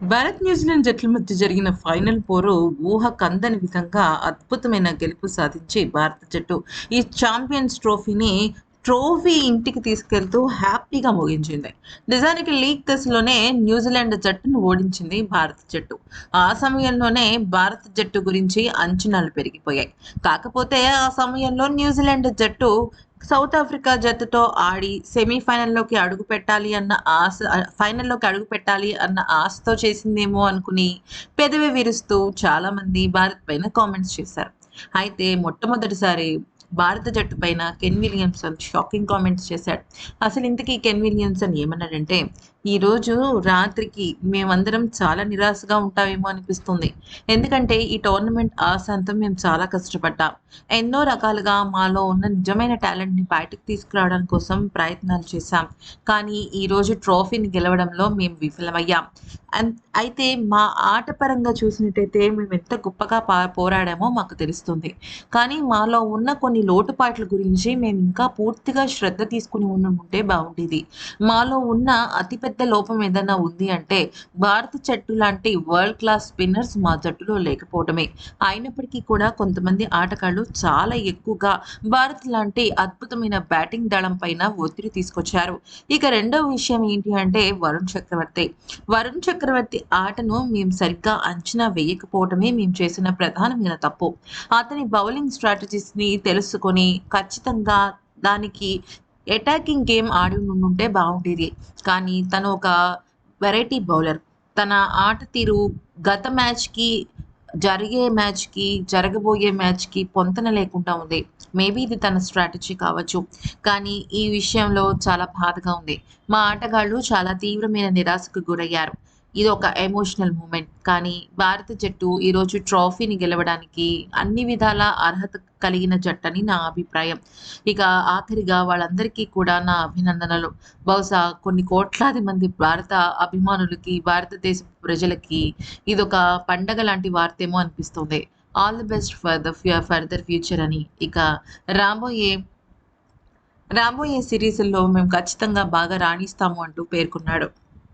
Bharat New Zealand జట్ల మధ్య జరిగిన ఫైనల్ పోరు ఊహ కందని విధంగా అద్భుతమైన గెలుపు సాధించి భారత జట్టు ఈ ఛాంపియన్స్ ట్రోఫీని ట్రోఫీ ఇంటికి తీసుకెళ్తూ హ్యాపీగా ముగించింది. నిజానికి లీగ్ దశలోనే న్యూజిలాండ్ జట్టును ఓడించింది భారత జట్టు. ఆ సమయంలోనే భారత జట్టు గురించి అంచనాలు పెరిగిపోయాయి. కాకపోతే ఆ సమయంలో న్యూజిలాండ్ జట్టు సౌత్ ఆఫ్రికా జట్టుతో ఆడి సెమీఫైనల్లోకి అడుగు పెట్టాలి అన్న ఆశ ఫైనల్లోకి అడుగు పెట్టాలి అన్న ఆశతో చేసిందేమో అనుకుని పెదవి విరుస్తూ చాలామంది భారత్ పైన కామెంట్స్ చేశారు. అయితే మొట్టమొదటిసారి భారత జట్టు పైన కెన్ విలియమ్సన్ షాకింగ్ కామెంట్స్ చేశాడు. అసలు ఇంతకీ కెన్ విలియమ్సన్ ఏమన్నాడంటే ఈరోజు రాత్రికి మేమందరం చాలా నిరాశగా ఉంటామేమో అనిపిస్తుంది. ఎందుకంటే ఈ టోర్నమెంట్ ఆశాంతం మేము చాలా కష్టపడ్డాం. ఎన్నో రకాలుగా మాలో ఉన్న నిజమైన టాలెంట్ని బయటకు తీసుకురావడం కోసం ప్రయత్నాలు చేశాం. కానీ ఈరోజు ట్రోఫీని గెలవడంలో మేము విఫలమయ్యాం. అయితే మా ఆట పరంగా చూసినట్టయితే మేము ఎంత గొప్పగా పా పోరాడామో మాకు తెలుస్తుంది. కానీ మాలో ఉన్న కొన్ని లోటుపాట్ల గురించి మేము ఇంకా పూర్తిగా శ్రద్ధ తీసుకుని ఉంటే బాగుండేది మాలో ఉన్న అతిపెద్ద లోపం ఏదైనా ఉంది అంటే భారత జట్టు లాంటి వరల్డ్ క్లాస్ స్పిన్నర్స్ మా జట్టులో లేకపోవడమే అయినప్పటికీ కూడా కొంతమంది ఆటగాళ్ళు చాలా ఎక్కువగా భారత్ లాంటి అద్భుతమైన బ్యాటింగ్ దళం పైన ఒత్తిడి తీసుకొచ్చారు. ఇక రెండవ విషయం ఏంటి అంటే వరుణ్ చక్రవర్తి. వరుణ్ చక్రవర్తి చక్రవర్తి ఆటను మేము సరిగ్గా అంచనా వేయకపోవడమే మేము చేసిన ప్రధానమైన తప్పు. అతని బౌలింగ్ స్ట్రాటజీస్ని తెలుసుకొని ఖచ్చితంగా దానికి అటాకింగ్ గేమ్ ఆడి ఉంటే బాగుండేది. కానీ తను ఒక వెరైటీ బౌలర్. తన ఆట తీరు గత మ్యాచ్కి జరిగే మ్యాచ్కి జరగబోయే మ్యాచ్కి పొంతన లేకుండా ఉంది. మేబీ ఇది తన స్ట్రాటజీ కావచ్చు. కానీ ఈ విషయంలో చాలా బాధగా ఉంది. మా ఆటగాళ్ళు చాలా తీవ్రమైన నిరాశకు గురయ్యారు. ఇది ఒక ఎమోషనల్ మూమెంట్ కానీ భారత జట్టు ఈరోజు ట్రోఫీని గెలవడానికి అన్ని విధాల అర్హత కలిగిన జట్టు అని నా అభిప్రాయం. ఇక ఆఖరిగా వాళ్ళందరికీ కూడా నా అభినందనలు. బహుశా కొన్ని కోట్లాది మంది భారత అభిమానులకి భారతదేశ ప్రజలకి ఇదొక పండగ లాంటి వార్తేమో అనిపిస్తుంది. All the best for the further future అని. ఇక రాబోయే రాబోయే సిరీస్లో మేము ఖచ్చితంగా బాగా రాణిస్తాము అంటూ పేర్కొన్నాడు.